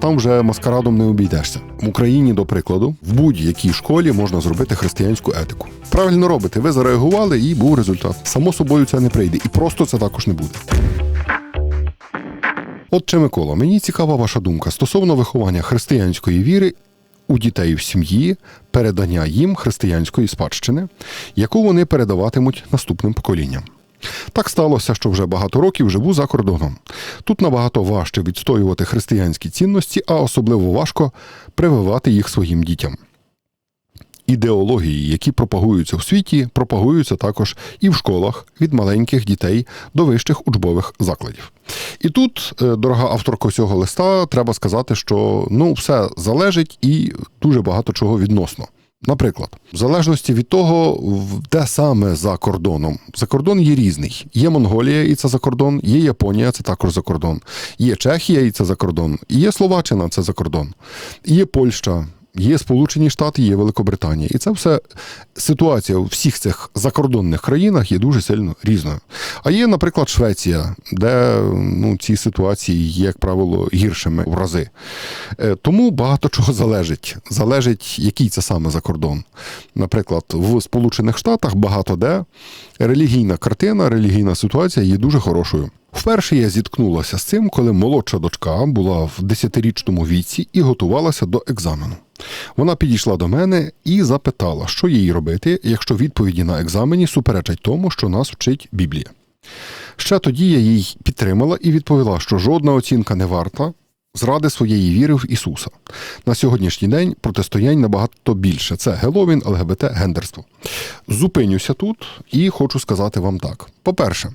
Там вже маскарадом не обійдешся. В Україні, до прикладу, в будь-якій школі можна зробити християнську етику. Правильно робите, ви зареагували і був результат. Само собою це не прийде, і просто це також не буде. Отче Микола, мені цікава ваша думка стосовно виховання християнської віри у дітей в сім'ї, передання їм християнської спадщини, яку вони передаватимуть наступним поколінням. Так сталося, що вже багато років живу за кордоном. Тут набагато важче відстоювати християнські цінності, а особливо важко прививати їх своїм дітям. Ідеології, які пропагуються в світі, пропагуються також і в школах від маленьких дітей до вищих учбових закладів. І тут, е, дорога авторка цього листа, треба сказати, що ну все залежить і дуже багато чого відносно. Наприклад, в залежності від того, де саме за кордоном. За кордон є різний. Є Монголія, і це за кордон, є Японія, це також за кордон, є Чехія, і це за кордон, є Словаччина, це за кордон, і є Польща. Є Сполучені Штати, є Великобританія, і це все ситуація у всіх цих закордонних країнах є дуже сильно різною. А є, наприклад, Швеція, де ну, ці ситуації є, як правило, гіршими в рази. Е, Тому багато чого залежить. Залежить, який це саме за кордон. Наприклад, в Сполучених Штатах багато де релігійна картина, релігійна ситуація є дуже хорошою. Вперше я зіткнулася з цим, коли молодша дочка була в 10-річному віці і готувалася до екзамену. Вона підійшла до мене і запитала, що їй робити, якщо відповіді на екзамені суперечать тому, що нас вчить Біблія. Ще тоді я їй підтримала і відповіла, що жодна оцінка не варта зради своєї віри в Ісуса. На сьогоднішній день протистоянь набагато більше. Це Геловін, ЛГБТ, гендерство. Зупинюся тут і хочу сказати вам так: по-перше,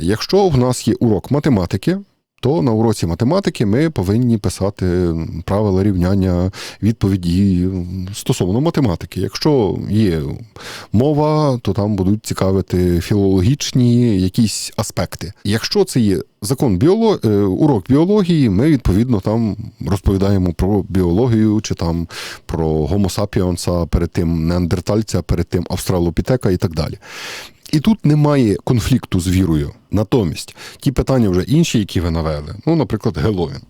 якщо в нас є урок математики, то на уроці математики ми повинні писати правила рівняння відповіді стосовно математики. Якщо є мова, то там будуть цікавити філологічні якісь аспекти. Якщо це є закон біоло... е, урок біології, ми відповідно там розповідаємо про біологію чи там про гомо сапіонса, перед тим неандертальця, перед тим австралопітека і так далі. І тут немає конфлікту з вірою. Натомість ті питання вже інші, які ви навели. Ну, наприклад, Геловін.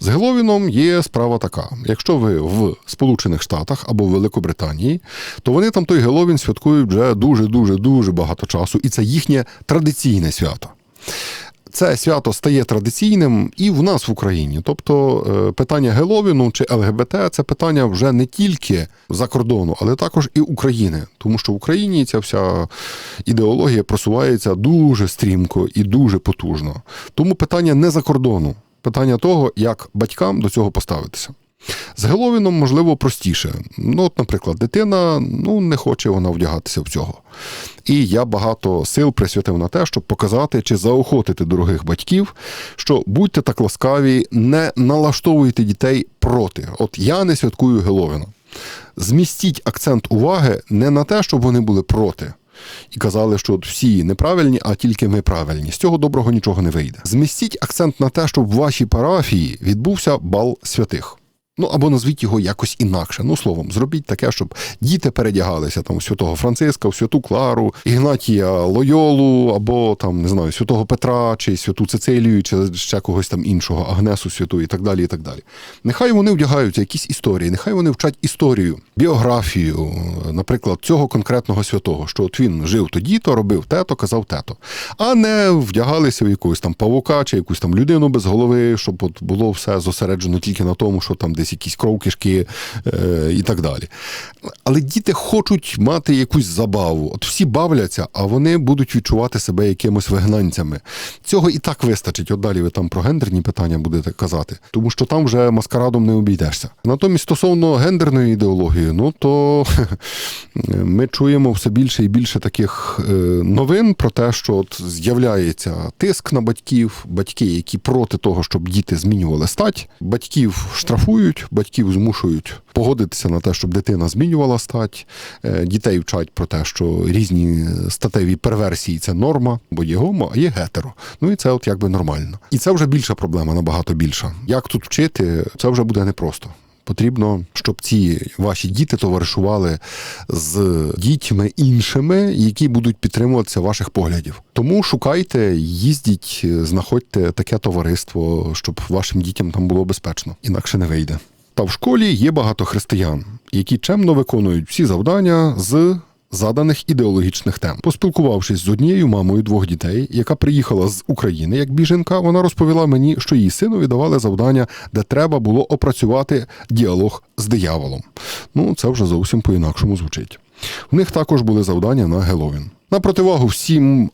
З Геловіном є справа така: якщо ви в Сполучених Штатах або в Великобританії, то вони там той Геловін святкують вже дуже дуже дуже багато часу, і це їхнє традиційне свято. Це свято стає традиційним і в нас в Україні. Тобто е, питання Геловіну чи ЛГБТ це питання вже не тільки за кордону, але також і України. Тому що в Україні ця вся ідеологія просувається дуже стрімко і дуже потужно. Тому питання не за кордону, питання того, як батькам до цього поставитися. З Геловіном, можливо, простіше. Ну, от, наприклад, дитина ну, не хоче вона вдягатися в цього. І я багато сил присвятив на те, щоб показати чи заохотити дорогих батьків, що будьте так ласкаві, не налаштовуйте дітей проти. От я не святкую Геловіна. Змістіть акцент уваги не на те, щоб вони були проти. І казали, що всі неправильні, а тільки ми правильні. З цього доброго нічого не вийде. Змістіть акцент на те, щоб в вашій парафії відбувся бал святих. Ну або назвіть його якось інакше. Ну словом, зробіть таке, щоб діти передягалися там у святого Франциска, в святу Клару, Ігнатія Лойолу, або там не знаю, святого Петра, чи святу Цицилію, чи ще когось там іншого, Агнесу святу і так далі. і так далі. Нехай вони вдягаються якісь історії, нехай вони вчать історію, біографію, наприклад, цього конкретного святого, що от він жив тоді, то робив те-то, казав те-то. А не вдягалися в якогось там павука чи якусь там людину без голови, щоб от було все зосереджено тільки на тому, що там десь якісь кров кишки е, і так далі. Але діти хочуть мати якусь забаву. От всі бавляться, а вони будуть відчувати себе якимось вигнанцями. Цього і так вистачить. От далі ви там про гендерні питання будете казати, тому що там вже маскарадом не обійдешся. Натомість стосовно гендерної ідеології, ну то ми чуємо все більше і більше таких е, новин про те, що от з'являється тиск на батьків, батьки, які проти того, щоб діти змінювали стать, батьків штрафують, батьків змушують погодитися на те, щоб дитина змінювала стать. Е, Дітей вчать про те, що різні статеві перверсії це норма, бо є гомо, а є гетеро. Ну і це от якби нормально. І це вже більша проблема, набагато більша. Як тут вчити, це вже буде непросто. Потрібно, щоб ці ваші діти товаришували з дітьми іншими, які будуть підтримуватися ваших поглядів. Тому шукайте, їздіть, знаходьте таке товариство, щоб вашим дітям там було безпечно. Інакше не вийде. Та в школі є багато християн, які чемно виконують всі завдання з заданих ідеологічних тем. Поспілкувавшись з однією мамою двох дітей, яка приїхала з України як біженка, вона розповіла мені, що її синові давали завдання, де треба було опрацювати діалог з дияволом. Ну, це вже зовсім по-інакшому звучить. В них також були завдання на Геловін. На противагу всім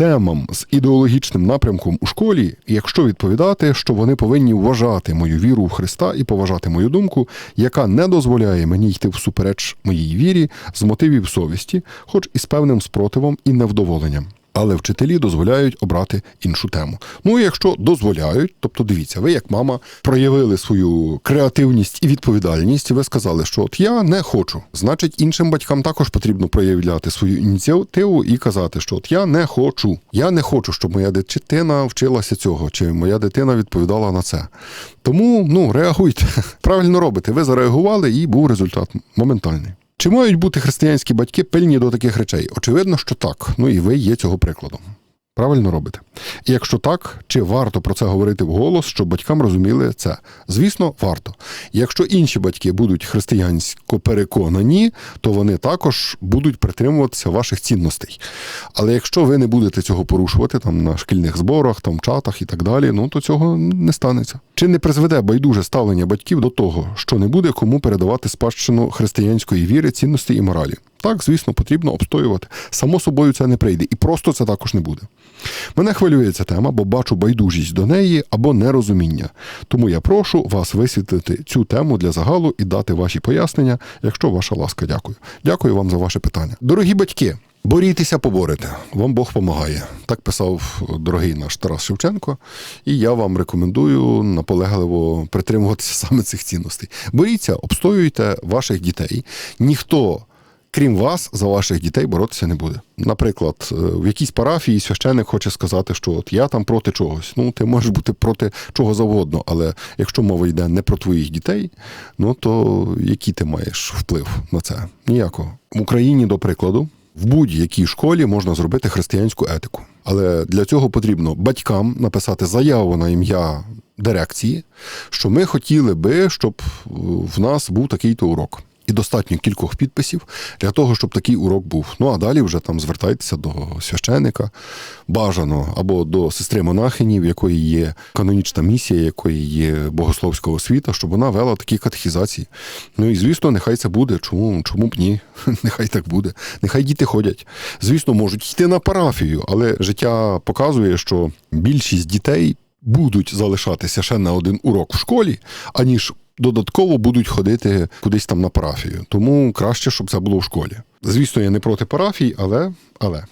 темам з ідеологічним напрямком у школі, якщо відповідати, що вони повинні вважати мою віру в Христа і поважати мою думку, яка не дозволяє мені йти всупереч моїй вірі з мотивів совісті, хоч і з певним спротивом і невдоволенням. Але вчителі дозволяють обрати іншу тему. Ну, якщо дозволяють, тобто дивіться, ви як мама проявили свою креативність і відповідальність, і ви сказали, що от я не хочу. Значить, іншим батькам також потрібно проявляти свою ініціативу і казати, що от я не хочу. Я не хочу, щоб моя дитина вчилася цього, чи моя дитина відповідала на це. Тому ну реагуйте. Правильно робите. Ви зареагували, і був результат моментальний. Чи мають бути християнські батьки пильні до таких речей? Очевидно, що так. Ну і ви є цього прикладом. Правильно робите. І якщо так, чи варто про це говорити вголос, щоб батькам розуміли це? Звісно, варто. Якщо інші батьки будуть християнсько переконані, то вони також будуть притримуватися ваших цінностей. Але якщо ви не будете цього порушувати там на шкільних зборах, там чатах і так далі, ну то цього не станеться. Чи не призведе байдуже ставлення батьків до того, що не буде кому передавати спадщину християнської віри, цінності і моралі? Так, звісно, потрібно обстоювати. Само собою це не прийде, і просто це також не буде. Мене хвилює ця тема, бо бачу байдужість до неї або нерозуміння. Тому я прошу вас висвітлити цю тему для загалу і дати ваші пояснення, якщо ваша ласка. Дякую. Дякую вам за ваше питання. Дорогі батьки. Борітеся, поборете, вам Бог помагає. Так писав дорогий наш Тарас Шевченко, і я вам рекомендую наполегливо притримуватися саме цих цінностей. Боріться, обстоюйте ваших дітей. Ніхто крім вас, за ваших дітей боротися не буде. Наприклад, е, в якійсь парафії священник хоче сказати, що от я там проти чогось. Ну, ти можеш бути проти чого завгодно, але якщо мова йде не про твоїх дітей, ну то який ти маєш вплив на це? Ніякого. В Україні, до прикладу, в будь-якій школі можна зробити християнську етику. Але для цього потрібно батькам написати заяву на ім'я дирекції, що ми хотіли би, щоб в нас був такий-то урок і достатньо кількох підписів для того, щоб такий урок був. Ну а далі вже там звертайтеся до священика, бажано або до сестри монахині, в якої є канонічна місія, якої є богословська освіта, щоб вона вела такі катехізації. Ну і звісно, нехай це буде. Чому чому б ні? Нехай так буде. Нехай діти ходять. Звісно, можуть йти на парафію, але життя показує, що більшість дітей. Будуть залишатися ще на один урок в школі, аніж додатково будуть ходити кудись там на парафію. Тому краще, щоб це було в школі. Звісно, я не проти парафій, але але.